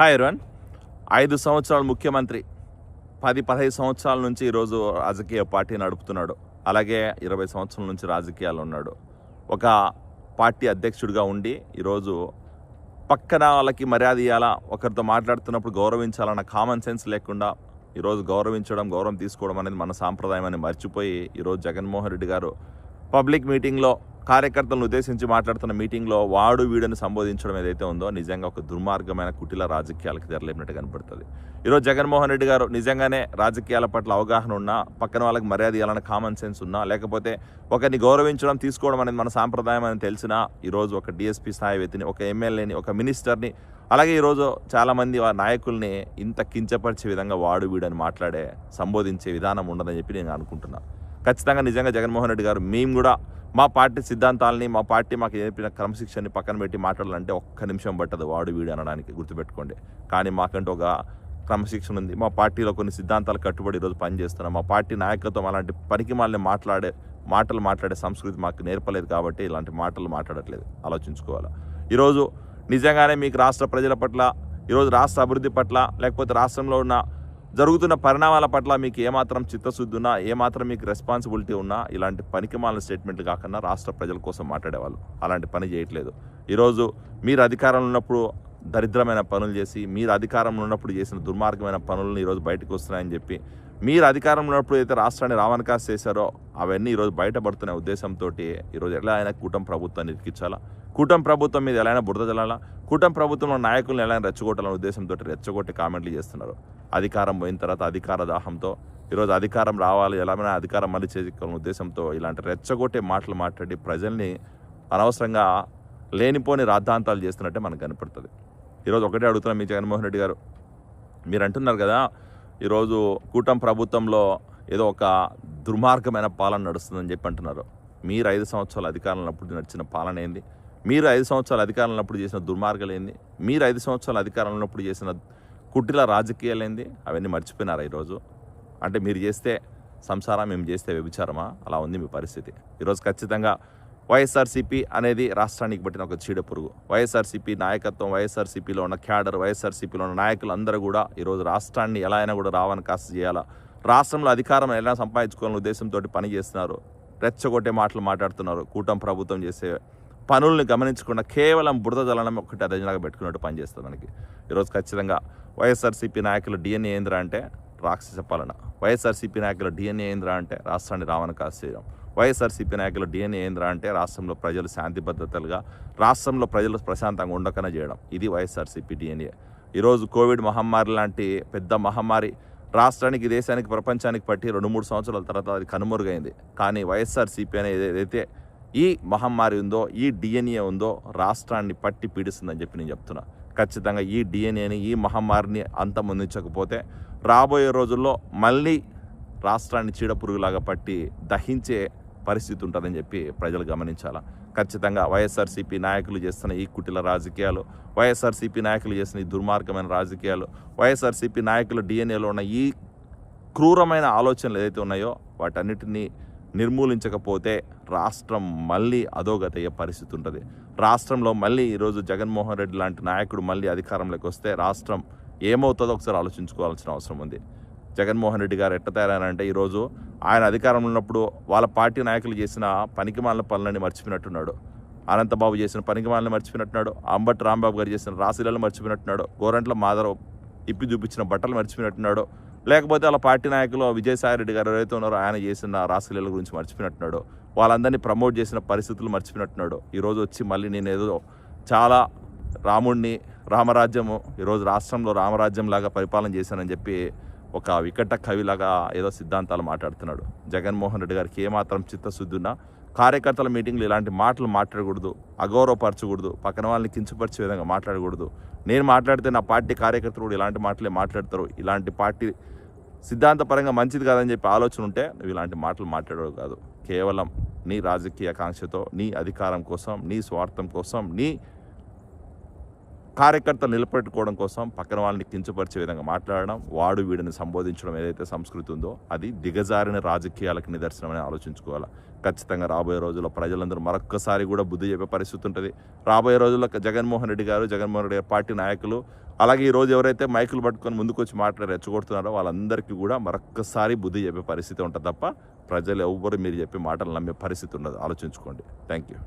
Hi Erwan ఐదు సంవత్సరాల ముఖ్యమంత్రి పది పదహైదు సంవత్సరాల నుంచి ఈరోజు రాజకీయ పార్టీ నడుపుతున్నాడు. అలాగే ఇరవై సంవత్సరాల నుంచి రాజకీయాలు ఉన్నాడు. ఒక పార్టీ అధ్యక్షుడిగా ఉండి ఈరోజు పక్కన వాళ్ళకి మర్యాద ఇవ్వాలా ఒకరితో మాట్లాడుతున్నప్పుడు గౌరవించాలన్న కామన్ సెన్స్ లేకుండా ఈరోజు గౌరవించడం గౌరవం తీసుకోవడం అనేది మన సాంప్రదాయం అని మర్చిపోయి ఈరోజు జగన్మోహన్ రెడ్డి గారు పబ్లిక్ మీటింగ్లో కార్యకర్తలను ఉద్దేశించి మాట్లాడుతున్న మీటింగ్లో వాడు వీడని సంబోధించడం ఏదైతే ఉందో నిజంగా ఒక దుర్మార్గమైన కుటిల రాజకీయాలకు తెరలేపినట్టు కనపడుతుంది. ఈరోజు జగన్మోహన్ రెడ్డి గారు నిజంగానే రాజకీయాల పట్ల అవగాహన ఉన్నా పక్కన వాళ్ళకి మర్యాద ఇవ్వాలని కామన్ సెన్స్ ఉన్నా లేకపోతే ఒకరిని గౌరవించడం తీసుకోవడం అనేది మన సాంప్రదాయం అని తెలిసినా ఈరోజు ఒక డిఎస్పీ స్థాయి వ్యక్తిని ఒక ఎమ్మెల్యేని ఒక మినిస్టర్ని అలాగే ఈరోజు చాలామంది నాయకుల్ని ఇంత కించపరిచే విధంగా వాడు వీడని మాట్లాడే సంబోధించే విధానం ఉండదని చెప్పి నేను అనుకుంటున్నాను ఖచ్చితంగా నిజంగా జగన్మోహన్ రెడ్డి గారు మేము కూడా మా పార్టీ సిద్ధాంతాలని మా పార్టీ మాకు చెప్పిన క్రమశిక్షణని పక్కన పెట్టి మాట్లాడాలంటే ఒక్క నిమిషం పట్టదు వాడు వీడు అనడానికి గుర్తుపెట్టుకోండి. కానీ మాకంటూ ఒక క్రమశిక్షణ ఉంది. మా పార్టీలో కొన్ని సిద్ధాంతాలు కట్టుబడి ఈరోజు పనిచేస్తున్నాం. మా పార్టీ నాయకత్వం అలాంటి పనికి మాలని మాట్లాడే మాటలు మాట్లాడే సంస్కృతి మాకు నేర్పలేదు కాబట్టి ఇలాంటి మాటలు మాట్లాడట్లేదు. ఆలోచించుకోవాలి? ఈరోజు నిజంగానే మీకు రాష్ట్ర ప్రజల పట్ల ఈరోజు రాష్ట్ర అభివృద్ధి పట్ల లేకపోతే రాష్ట్రంలో ఉన్న జరుగుతున్న పరిణామాల పట్ల మీకు ఏమాత్రం చిత్తశుద్ధి ఉన్నా ఏమాత్రం మీకు రెస్పాన్సిబిలిటీ ఉన్నా ఇలాంటి పనికిమాలిన స్టేట్మెంట్లు కాకుండా రాష్ట్ర ప్రజల కోసం మాట్లాడేవాళ్ళు. అలాంటి పని చేయట్లేదు. ఈరోజు మీరు అధికారంలో ఉన్నప్పుడు దరిద్రమైన పనులు చేసి మీరు అధికారంలో ఉన్నప్పుడు చేసిన దుర్మార్గమైన పనులను ఈరోజు బయటకు వస్తున్నాయని చెప్పి మీరు అధికారంలో ఉన్నప్పుడు అయితే రాష్ట్రాన్ని రావణకాస్ చేశారో అవన్నీ ఈరోజు బయటపడుతున్న ఉద్దేశంతో ఈరోజు ఎలా అయినా కూటమి ప్రభుత్వాన్ని ఇరికించాలా కూటమి ప్రభుత్వం మీద ఎలా అయినా బురద జల్లాలా? కూటమి ప్రభుత్వంలో నాయకులను ఎలా రెచ్చగొట్టాలనే ఉద్దేశంతో రెచ్చగొట్టి కామెంట్లు చేస్తున్నారు. అధికారం పోయిన తర్వాత అధికార దాహంతో ఈరోజు అధికారం రావాలి ఎలాగైనా అధికారం మళ్ళీ చేసుకోవాలనే ఉద్దేశంతో ఇలాంటి రెచ్చగొట్టే మాటలు మాట్లాడి ప్రజల్ని అనవసరంగా లేనిపోని రాద్ధాంతాలు చేస్తున్నట్టే మనకు కనపడుతుంది. ఈరోజు ఒకటే అడుగుతున్నాం మీ జగన్మోహన్ రెడ్డి గారు. మీరు అంటున్నారు కదా ఈరోజు కూటమి ప్రభుత్వంలో ఏదో ఒక దుర్మార్గమైన పాలన నడుస్తుందని చెప్పి అంటున్నారు. మీరు ఐదు సంవత్సరాల అధికారంలో నడిచిన పాలన ఏంది? మీరు ఐదు సంవత్సరాల అధికారంలో చేసిన దుర్మార్గాలు ఏంది? మీరు ఐదు సంవత్సరాల అధికారంలో చేసిన కుట్టిల రాజకీయాలు ఏంది? అవన్నీ మర్చిపోయినారా ఈరోజు? అంటే మీరు చేస్తే సంసారం మేము చేస్తే వ్యభిచారమా? అలా ఉంది మీ పరిస్థితి. ఈరోజు ఖచ్చితంగా వైఎస్ఆర్సీపీ అనేది రాష్ట్రానికి పట్టిన ఒక చీడ పురుగు. వైఎస్ఆర్సీపీ నాయకత్వం వైఎస్ఆర్సీపీలో ఉన్న క్యాడర్ వైఎస్ఆర్సీపీలో ఉన్న నాయకులు అందరూ కూడా ఈరోజు రాష్ట్రాన్ని ఎలా అయినా కూడా రావని కాస్త చేయాలా? రాష్ట్రంలో అధికారం ఎలా సంపాదించుకోవాలనే ఉద్దేశంతో పని చేస్తున్నారు. రెచ్చగొట్టే మాటలు మాట్లాడుతున్నారు. కూటమి ప్రభుత్వం చేసే పనుల్ని గమనించకుండా కేవలం బురద జలనం ఒకటి అదజనగా పెట్టుకున్నట్టు పనిచేస్తుంది మనకి. ఈరోజు ఖచ్చితంగా వైఎస్ఆర్సీపీ నాయకులు డిఎన్ఏ ఏంద్రా అంటే రాక్షస పాలన. వైఎస్ఆర్సీపీ నాయకుల డిఎన్ఏ ఏంద్రా అంటే రాష్ట్రాన్ని రావణ కాశీరం చేయడం వైఎస్ఆర్సీపీ నాయకుల డిఎన్ఏ ఏంద్రా అంటే రాష్ట్రంలో ప్రజలు శాంతి భద్రతలుగా రాష్ట్రంలో ప్రజలు ప్రశాంతంగా ఉండకనే చేయడం. ఇది వైఎస్ఆర్సీపీ డిఎన్ఏ ఈరోజు కోవిడ్ మహమ్మారి లాంటి పెద్ద మహమ్మారి రాష్ట్రానికి దేశానికి ప్రపంచానికి పట్టి రెండు మూడు సంవత్సరాల తర్వాత అది కనుమరుగైంది. కానీ వైఎస్ఆర్సీపీ అనేది ఏదైతే ఈ మహమ్మారి ఉందో ఈ డిఎన్ఏ ఉందో రాష్ట్రాన్ని పట్టి పీడిస్తుందని చెప్పి నేను చెప్తున్నా. ఖచ్చితంగా ఈ డిఎన్ఏని ఈ మహమ్మారిని అంతమొందించకపోతే రాబోయే రోజుల్లో మళ్ళీ రాష్ట్రాన్ని చీడపురుగులాగా పట్టి దహించే పరిస్థితి ఉంటుందని చెప్పి ప్రజలు గమనించాలా. ఖచ్చితంగా వైఎస్ఆర్సీపీ నాయకులు చేస్తున్న ఈ కుటిల రాజకీయాలు వైఎస్ఆర్సీపీ నాయకులు చేస్తున్న ఈ దుర్మార్గమైన రాజకీయాలు వైఎస్ఆర్సీపీ నాయకులు డిఎన్ఏలో ఉన్న ఈ క్రూరమైన ఆలోచనలు ఏదైతే ఉన్నాయో వాటన్నిటినీ నిర్మూలించకపోతే రాష్ట్రం మళ్ళీ అధోగత అయ్యే పరిస్థితి ఉంటుంది రాష్ట్రంలో మళ్ళీ ఈరోజు జగన్మోహన్ రెడ్డి లాంటి నాయకుడు మళ్ళీ అధికారంలోకి వస్తే రాష్ట్రం ఏమవుతుందో ఒకసారి ఆలోచించుకోవాల్సిన అవసరం ఉంది. జగన్మోహన్ రెడ్డి గారు ఎట్ట తయారంటే ఈరోజు ఆయన అధికారంలో ఉన్నప్పుడు వాళ్ళ పార్టీ నాయకులు చేసిన పనికిమాలిన పనులని మర్చిపోయినట్టున్నాడు. అనంతబాబు చేసిన పనికిమాలని మర్చిపోయినట్టున్నాడు. అంబటి రాంబాబు గారు చేసిన రాశిలలో మర్చిపోయినట్టున్నాడు. గోరంట్ల మాధవ్ ఇప్పి చూపించిన బట్టలు మర్చిపోయినట్టున్నాడు. లేకపోతే వాళ్ళ పార్టీ నాయకులు విజయసాయి రెడ్డి గారు ఎవరైతే ఉన్నారో ఆయన చేసిన రాశిలీల గురించి మర్చిపోయినట్టున్నాడు. వాళ్ళందరినీ ప్రమోట్ చేసిన పరిస్థితులు మర్చిపోయినట్టున్నాడు. ఈరోజు వచ్చి మళ్ళీ నేను ఏదో చాలా రాముడిని రామరాజ్యము ఈరోజు రాష్ట్రంలో రామరాజ్యం లాగా పరిపాలన చేశానని చెప్పి ఒక వికట కవిలాగా ఏదో సిద్ధాంతాలు మాట్లాడుతున్నాడు. జగన్మోహన్ రెడ్డి గారికి ఏమాత్రం చిత్తశుద్ధి ఉన్నా కార్యకర్తల మీటింగ్లు ఇలాంటి మాటలు మాట్లాడకూడదు అగౌరవపరచకూడదు పక్కన వాళ్ళని కించపరిచే విధంగా మాట్లాడకూడదు. నేను మాట్లాడితే నా పార్టీ కార్యకర్తలు కూడా ఇలాంటి మాటలే మాట్లాడతారు. ఇలాంటి పార్టీ సిద్ధాంతపరంగా మంచిది కాదని చెప్పి ఆలోచన ఉంటే నువ్వు ఇలాంటి మాటలు మాట్లాడవు కాదు. కేవలం నీ రాజకీయ కాంక్షతో నీ అధికారం కోసం నీ స్వార్థం కోసం నీ కార్యకర్తలు నిలబెట్టుకోవడం కోసం పక్కన వాళ్ళని కించపరిచే విధంగా మాట్లాడడం వాడు వీడిని సంబోధించడం ఏదైతే సంస్కృతి ఉందో అది దిగజారిన రాజకీయాలకు నిదర్శనమని ఆలోచించుకోవాలి. ఖచ్చితంగా రాబోయే రోజుల్లో ప్రజలందరూ మరొక్కసారి కూడా బుద్ధి చెప్పే పరిస్థితి ఉంటుంది. రాబోయే రోజుల్లో జగన్మోహన్ రెడ్డి గారు జగన్మోహన్ రెడ్డి గారి పార్టీ నాయకులు అలాగే ఈరోజు ఎవరైతే మైకులు పట్టుకొని ముందుకొచ్చి మాట్లాడి రెచ్చగొడుతున్నారో వాళ్ళందరికీ కూడా మరొక్కసారి బుద్ధి చెప్పే పరిస్థితి ఉంటుంది తప్ప ప్రజలు ఎవ్వరు మీరు చెప్పే మాటలు నమ్మే పరిస్థితి ఉండదు. ఆలోచించుకోండి. Thank you